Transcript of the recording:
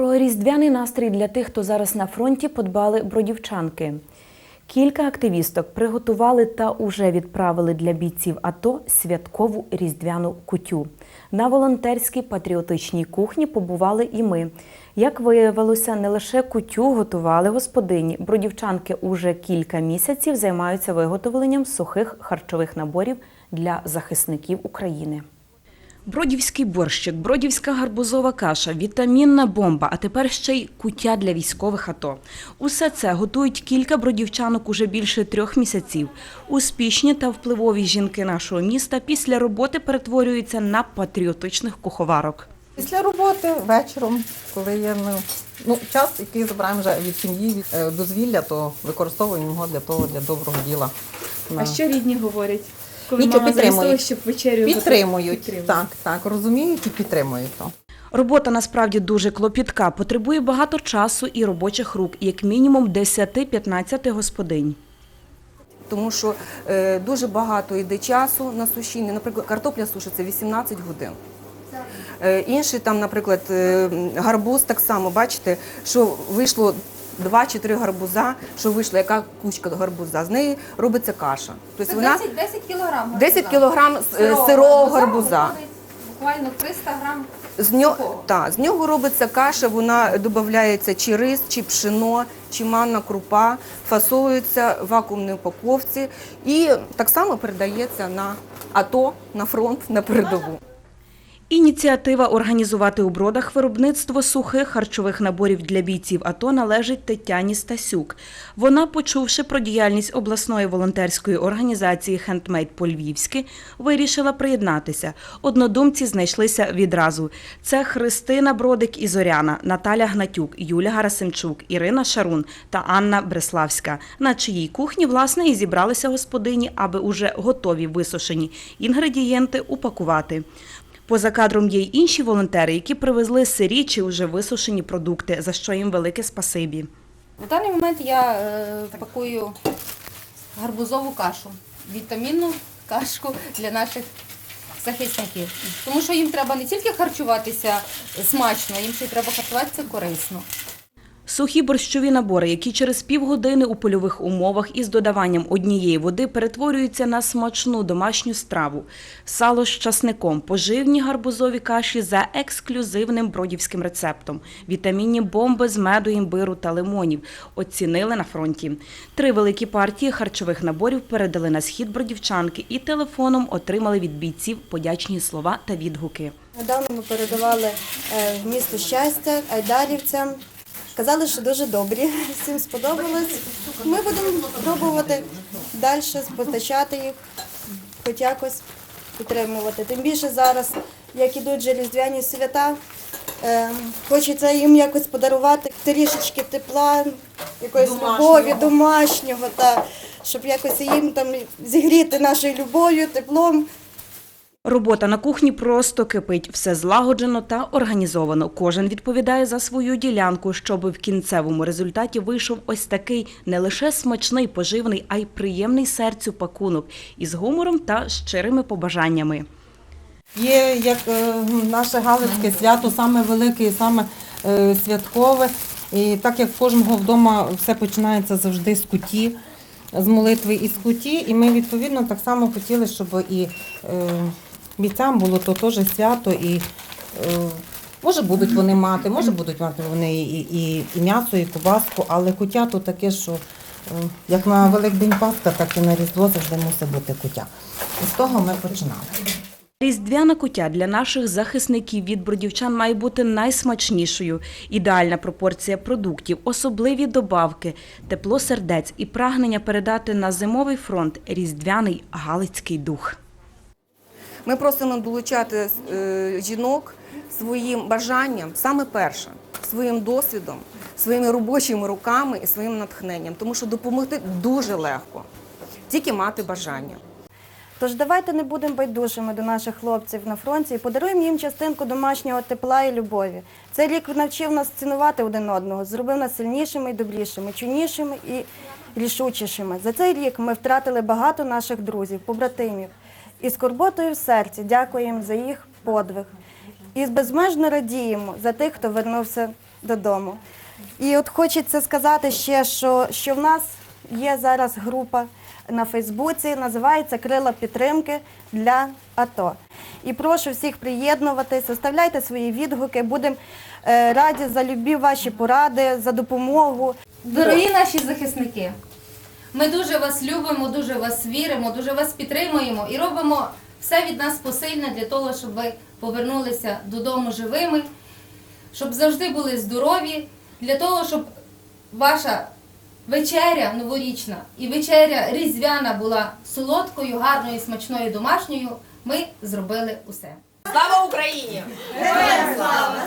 Про різдвяний настрій для тих, хто зараз на фронті, подбали бродівчанки. Кілька активісток приготували та уже відправили для бійців АТО святкову різдвяну кутю. На волонтерській патріотичній кухні побували і ми. Як виявилося, не лише кутю готували господині. Бродівчанки уже кілька місяців займаються виготовленням сухих харчових наборів для захисників України. Бродівський борщик, бродівська гарбузова каша, вітамінна бомба, а тепер ще й куття для військових АТО. Усе це готують кілька бродівчанок уже більше трьох місяців. Успішні та впливові жінки нашого міста після роботи перетворюються на патріотичних куховарок. Після роботи вечором, коли є ну, ну, час, який забираємо вже від сім'ї, від е, дозвілля, то використовуємо його для того, для доброго діла. А що рідні говорять? Коли Нічого, мама підтримують. замість того, щоб вечерю Підтримують. Підтримують. Так, так, розуміють і підтримують то. Робота насправді дуже клопітка, потребує багато часу і робочих рук, як мінімум 10-15 господинь. тому що е, дуже багато йде часу на сушіння. Наприклад, картопля сушиться 18 годин. Е, інший там, наприклад, е, гарбуз так само, бачите, що вийшло два чи три гарбуза, що вийшла яка кучка гарбуза, з неї робиться каша. Тобто Це вона 10, 10 кілограм 10 гарбуза. кілограм е, сирого гарбуза. Буквально 300 грам. З нього, та, з нього робиться каша, вона додається чи рис, чи пшено, чи манна крупа, фасовується в вакуумній упаковці і так само передається на АТО, на фронт, на передову. Ініціатива організувати у бродах виробництво сухих харчових наборів для бійців АТО належить Тетяні Стасюк. Вона, почувши про діяльність обласної волонтерської організації «Хендмейд по-львівськи», вирішила приєднатися. Однодумці знайшлися відразу. Це Христина Бродик і Зоряна, Наталя Гнатюк, Юля Гарасимчук, Ірина Шарун та Анна Бреславська, на чиїй кухні, власне, і зібралися господині, аби уже готові висушені інгредієнти упакувати. Поза кадром є й інші волонтери, які привезли сирі чи вже висушені продукти, за що їм велике спасибі. В даний момент я е, пакую гарбузову кашу, вітамінну кашку для наших захисників. Тому що їм треба не тільки харчуватися смачно, їм ще й треба харчуватися корисно. Сухі борщові набори, які через півгодини у польових умовах із додаванням однієї води перетворюються на смачну домашню страву. Сало з часником, поживні гарбузові каші за ексклюзивним бродівським рецептом, вітамінні бомби з меду, імбиру та лимонів. Оцінили на фронті. Три великі партії харчових наборів передали на схід бродівчанки і телефоном отримали від бійців подячні слова та відгуки. Недавно ми передавали е, місто щастя айдарівцям. Казали, що дуже добрі, всім сподобалось. Ми будемо пробувати далі постачати їх, хоч якось підтримувати. Тим більше зараз, як ідуть вже різдвяні свята, е, хочеться їм якось подарувати трішечки тепла, якоїсь любові, домашнього, та, щоб якось їм там зігріти нашою любов'ю, теплом. Робота на кухні просто кипить, все злагоджено та організовано. Кожен відповідає за свою ділянку, щоб в кінцевому результаті вийшов ось такий не лише смачний, поживний, а й приємний серцю пакунок із гумором та щирими побажаннями. Є як е, наше Галицьке свято, саме велике і саме е, святкове. І так як кожного вдома все починається завжди з куті, з молитви і з куті. І ми відповідно так само хотіли, щоб і е, бійцям було то теж свято, і е, може будуть вони мати, може будуть мати вони і, і, і м'ясо, і кубаску, але куття то таке, що е, як на Великдень Пасха, так і на Різдво завжди мусить бути куття. І з того ми починали. Різдвяна кутя для наших захисників від бродівчан має бути найсмачнішою. Ідеальна пропорція продуктів, особливі добавки, тепло сердець і прагнення передати на зимовий фронт різдвяний галицький дух. Ми просимо долучати е, жінок своїм бажанням, саме перше, своїм досвідом, своїми робочими руками і своїм натхненням, тому що допомогти дуже легко, тільки мати бажання. Тож давайте не будемо байдужими до наших хлопців на фронті і подаруємо їм частинку домашнього тепла і любові. Цей рік навчив нас цінувати один одного, зробив нас сильнішими і добрішими, чуйнішими і рішучішими. За цей рік ми втратили багато наших друзів, побратимів. І скорботою в серці дякуємо за їх подвиг. І безмежно радіємо за тих, хто вернувся додому. І от хочеться сказати ще, що, що в нас є зараз група на Фейсбуці, називається Крила підтримки для АТО. І прошу всіх приєднуватись, оставляйте свої відгуки, будемо е, раді за любі ваші поради, за допомогу. Дорогі наші захисники, ми дуже вас любимо, дуже вас віримо, дуже вас підтримуємо і робимо все від нас посильне для того, щоб ви повернулися додому живими, щоб завжди були здорові, для того, щоб ваша вечеря новорічна і вечеря різдвяна була солодкою, гарною, смачною, домашньою. Ми зробили усе. Слава Україні! Героям слава!